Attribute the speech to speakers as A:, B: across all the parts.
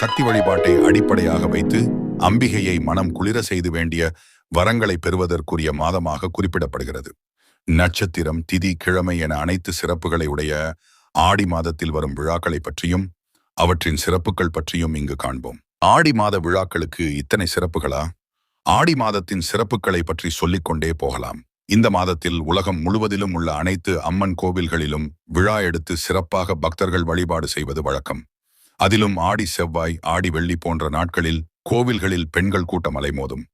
A: சக்தி வழிபாட்டை அடிப்படையாக வைத்து அம்பிகையை மனம் குளிர செய்து வேண்டிய வரங்களை பெறுவதற்குரிய மாதமாக குறிப்பிடப்படுகிறது. நட்சத்திரம் திதி கிழமை என அனைத்து சிறப்புகளை உடைய ஆடி மாதத்தில் வரும் விழாக்களை பற்றியும் அவற்றின் சிறப்புகள் பற்றியும் இங்கு காண்போம். ஆடி மாத விழாக்களுக்கு இத்தனை சிறப்புகளா? ஆடி மாதத்தின் சிறப்புகளை பற்றி சொல்லிக்கொண்டே போகலாம். இந்த மாதத்தில் உலகம் முழுவதிலும் உள்ள அனைத்து அம்மன் கோவில்களிலும் விழா எடுத்து சிறப்பாக பக்தர்கள் வழிபாடு செய்வது வழக்கம். அதிலும் ஆடி செவ்வாய் ஆடி வெள்ளி போன்ற நாட்களில் கோவில்களில் பெண்கள் கூட்டம் அலைமோதும்.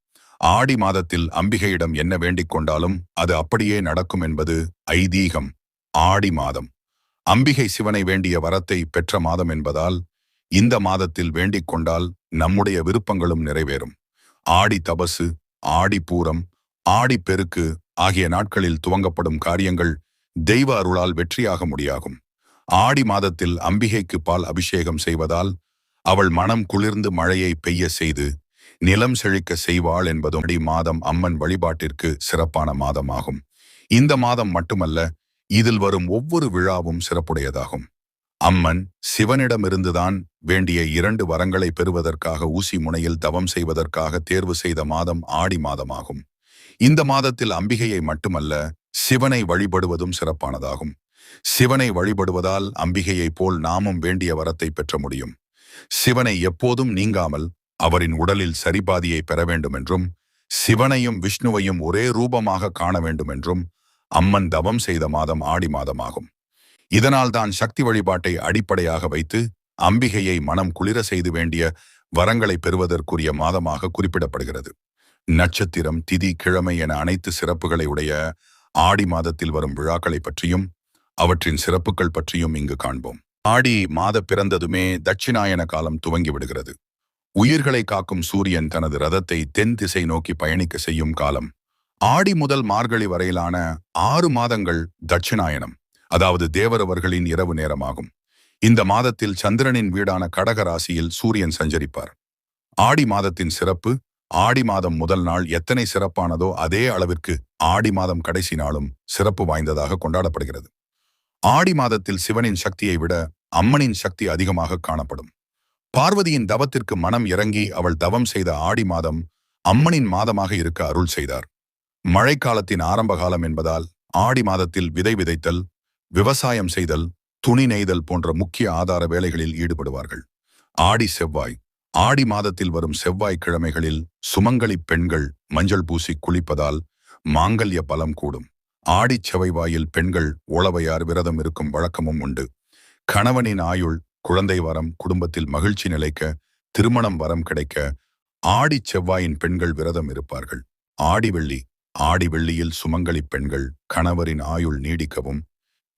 A: ஆடி மாதத்தில் அம்பிகையிடம் என்ன வேண்டிக் கொண்டாலும் அது அப்படியே நடக்கும் என்பது ஐதீகம். ஆடி மாதம். அம்பிகை சிவனை வேண்டிய வரத்தை பெற்ற மாதம் என்பதால் இந்த மாதத்தில் வேண்டிக் கொண்டால் நம்முடைய விருப்பங்களும் நிறைவேறும். ஆடி தபசு ஆடி பூரம் ஆடி பெருக்கு ஆகிய நாட்களில் துவங்கப்படும் காரியங்கள் தெய்வ அருளால் வெற்றியாக முடியாகும். ஆடி மாதத்தில் அம்பிகைக்கு பால் அபிஷேகம் செய்வதால் அவள் மனம் குளிர்ந்து மழையை பெய்ய செய்து நிலம் செழிக்க செய்வாள் என்பதும் அடி மாதம் அம்மன் வழிபாட்டிற்கு சிறப்பான மாதமாகும். இந்த மாதம் மட்டுமல்ல இதில் வரும் ஒவ்வொரு விழாவும் சிறப்புடையதாகும். அம்மன் சிவனிடமிருந்துதான் வேண்டிய இரண்டு வரங்களை பெறுவதற்காக ஊசி முனையில் தவம் செய்வதற்காக தேர்வு செய்த மாதம் ஆடி மாதமாகும். இந்த மாதத்தில் அம்பிகையை மட்டுமல்ல சிவனை வழிபடுவதும் சிறப்பானதாகும். சிவனை வழிபடுவதால் அம்பிகையைப் போல் நாமும் வேண்டிய வரத்தை பெற்ற முடியும். சிவனை எப்போதும் நீங்காமல் அவரின் உடலில் சரிபாதியை பெற வேண்டும் என்றும் சிவனையும் விஷ்ணுவையும் ஒரே ரூபமாக காண வேண்டும் என்றும் அம்மன் தவம் செய்த மாதம் ஆடி மாதமாகும். இதனால் தான் சக்தி வழிபாட்டை அடிப்படையாக வைத்து அம்பிகையை மனம் குளிர செய்து வேண்டிய வரங்களை பெறுவதற்குரிய மாதமாக குறிப்பிடப்படுகிறது. நட்சத்திரம் திதி கிழமை என அனைத்து சிறப்புகளை உடைய ஆடி மாதத்தில் வரும் விழாக்களை பற்றியும் அவற்றின் சிறப்புகள் பற்றியும் இங்கு காண்போம். ஆடி மாத பிறந்ததுமே தட்சிணாயன காலம் துவங்கி விடுகிறது உயிர்களை காக்கும் சூரியன் தனது ரதத்தை தென் திசை நோக்கி பயணிக்க செய்யும் காலம். ஆடி முதல் மார்கழி வரையிலான ஆறு மாதங்கள் தட்சிணாயனம் அதாவது தேவரவர்களின் இரவு நேரமாகும். இந்த மாதத்தில் சந்திரனின் வீடான கடக ராசியில் சூரியன் சஞ்சரிப்பார். ஆடி மாதத்தின் சிறப்பு ஆடி மாதம் முதல் நாள் எத்தனை சிறப்பானதோ அதே அளவிற்கு ஆடி மாதம் கடைசி நாளும் சிறப்பு வாய்ந்ததாக கொண்டாடப்படுகிறது. ஆடி மாதத்தில் சிவனின் சக்தியை விட அம்மனின் சக்தி அதிகமாக காணப்படும். பார்வதியின் தவத்திற்கு மனம் இறங்கி அவள் தவம் செய்த ஆடி மாதம் அம்மனின் மாதமாக இருக்க அருள் செய்தார். மழைக்காலத்தின் ஆரம்ப காலம் என்பதால் ஆடி மாதத்தில் விதை விதைத்தல் விவசாயம் செய்தல் துணி நெய்தல் போன்ற முக்கிய ஆதார வேலைகளில் ஈடுபடுவார்கள். ஆடி செவ்வாய் ஆடி மாதத்தில் வரும் செவ்வாய் கிழமைகளில் சுமங்கலி பெண்கள் மஞ்சள் பூசி குளிப்பதால் மாங்கல்ய பலம் கூடும். ஆடிச் செவ்வாயில் பெண்கள் உளவையார் விரதம் இருக்கும் வழக்கமும் உண்டு. கணவனின் ஆயுள் குழந்தை வரம் குடும்பத்தில் மகிழ்ச்சி நிலைக்க திருமணம் வரம் கிடைக்க ஆடிச் செவ்வாயின் பெண்கள் விரதம் இருப்பார்கள். ஆடி வெள்ளி ஆடி வெள்ளியில் சுமங்கலி பெண்கள் கணவரின் ஆயுள் நீடிக்கவும்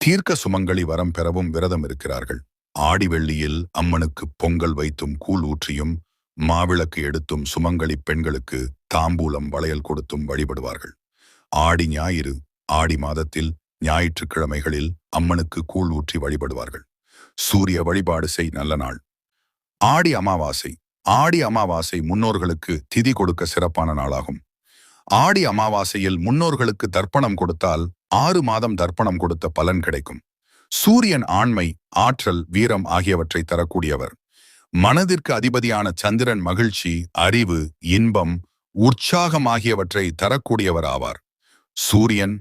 A: தீர்க்க சுமங்கலி வரம் பெறவும் விரதம் இருக்கிறார்கள். ஆடி வெள்ளியில் அம்மனுக்கு பொங்கல் வைத்தும் கூழ் ஊற்றியும் மாவிளக்கு எடுத்தும் சுமங்கலி பெண்களுக்கு தாம்பூலம் வளையல் கொடுத்தும் வழிபடுவார்கள். ஆடி ஞாயிறு ஆடி மாதத்தில் ஞாயிற்றுக்கிழமைகளில் அம்மனுக்கு கூழ் ஊற்றி வழிபடுவார்கள். சூரிய வழிபாடு செய் நல்ல நாள். ஆடி அமாவாசை. ஆடி அமாவாசை முன்னோர்களுக்கு திதி கொடுக்க சிறப்பான நாளாகும். ஆடி அமாவாசையில் முன்னோர்களுக்கு தர்ப்பணம் கொடுத்தால் ஆறு மாதம் தர்ப்பணம் கொடுத்த பலன் கிடைக்கும். சூரியன் ஆண்மை ஆற்றல் வீரம் ஆகியவற்றை தரக்கூடியவர். மனதிற்கு அதிபதியான சந்திரன் மகிழ்ச்சி அறிவு இன்பம் உற்சாகம் ஆகியவற்றை தரக்கூடியவர் ஆவார். சூரியன்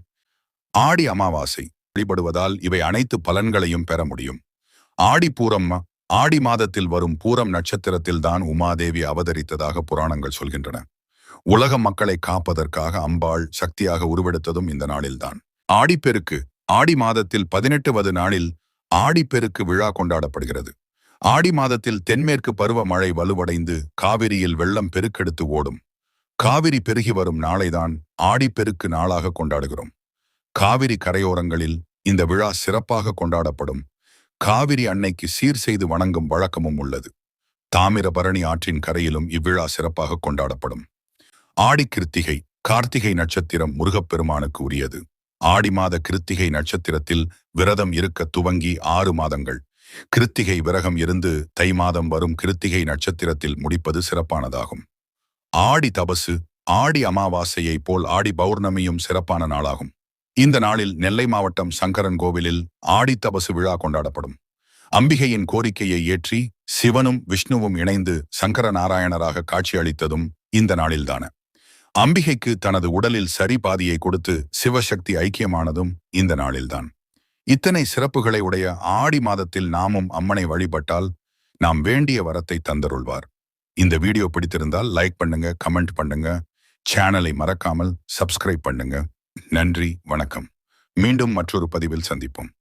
A: ஆடி அமாவாசை வழிபடுவதால் இவை அனைத்து பலன்களையும் பெற முடியும். ஆடி பூரம் ஆடி மாதத்தில் வரும் பூரம் நட்சத்திரத்தில்தான் உமாதேவி அவதரித்ததாக புராணங்கள் சொல்கின்றன. உலக மக்களை காப்பதற்காக அம்பாள் சக்தியாக உருவெடுத்ததும் இந்த நாளில்தான். ஆடிப்பெருக்கு ஆடி மாதத்தில் பதினெட்டுவது நாளில் ஆடிப்பெருக்கு விழா கொண்டாடப்படுகிறது. ஆடி மாதத்தில் தென்மேற்கு பருவமழை வலுவடைந்து காவிரியில் வெள்ளம் பெருக்கெடுத்து ஓடும். காவிரி பெருகி வரும் நாளைதான் ஆடிப்பெருக்கு நாளாக கொண்டாடுகிறோம். காவிரி கரையோரங்களில் இந்த விழா சிறப்பாக கொண்டாடப்படும். காவிரி அன்னைக்கு சீர் செய்து வணங்கும் வழக்கமும் உள்ளது. தாமிரபரணி ஆற்றின் கரையிலும் இவ்விழா சிறப்பாக கொண்டாடப்படும். ஆடி கிருத்திகை கார்த்திகை நட்சத்திரம் முருகப்பெருமானுக்கு உரியது. ஆடி மாத கிருத்திகை நட்சத்திரத்தில் விரதம் இருக்க துவங்கி ஆறு மாதங்கள். கிருத்திகை விரகம் இருந்து தை மாதம் வரும் கிருத்திகை நட்சத்திரத்தில் முடிப்பது சிறப்பானதாகும். ஆடி தபசு ஆடி அமாவாசையைப் போல் ஆடி பௌர்ணமியும் சிறப்பான நாளாகும். இந்த நாளில் நெல்லை மாவட்டம் சங்கரன் கோவிலில் ஆடித்தபசு விழா கொண்டாடப்படும். அம்பிகையின் கோரிக்கையை ஏற்றி சிவனும் விஷ்ணுவும் இணைந்து சங்கர நாராயணராக காட்சியளித்ததும் இந்த நாளில்தான. அம்பிகைக்கு தனது உடலில் சரி பாதியை கொடுத்து சிவசக்தி ஐக்கியமானதும் இந்த நாளில்தான். இத்தனை சிறப்புகளை உடைய ஆடி மாதத்தில் நாமும் அம்மனை வழிபட்டால் நாம் வேண்டிய வரத்தை தந்தருள்வார். இந்த வீடியோ பிடித்திருந்தால் லைக் பண்ணுங்க கமெண்ட் பண்ணுங்க சேனலை மறக்காமல் சப்ஸ்கிரைப் பண்ணுங்க. நன்றி வணக்கம். மீண்டும் மற்றொரு பதிவில் சந்திப்போம்.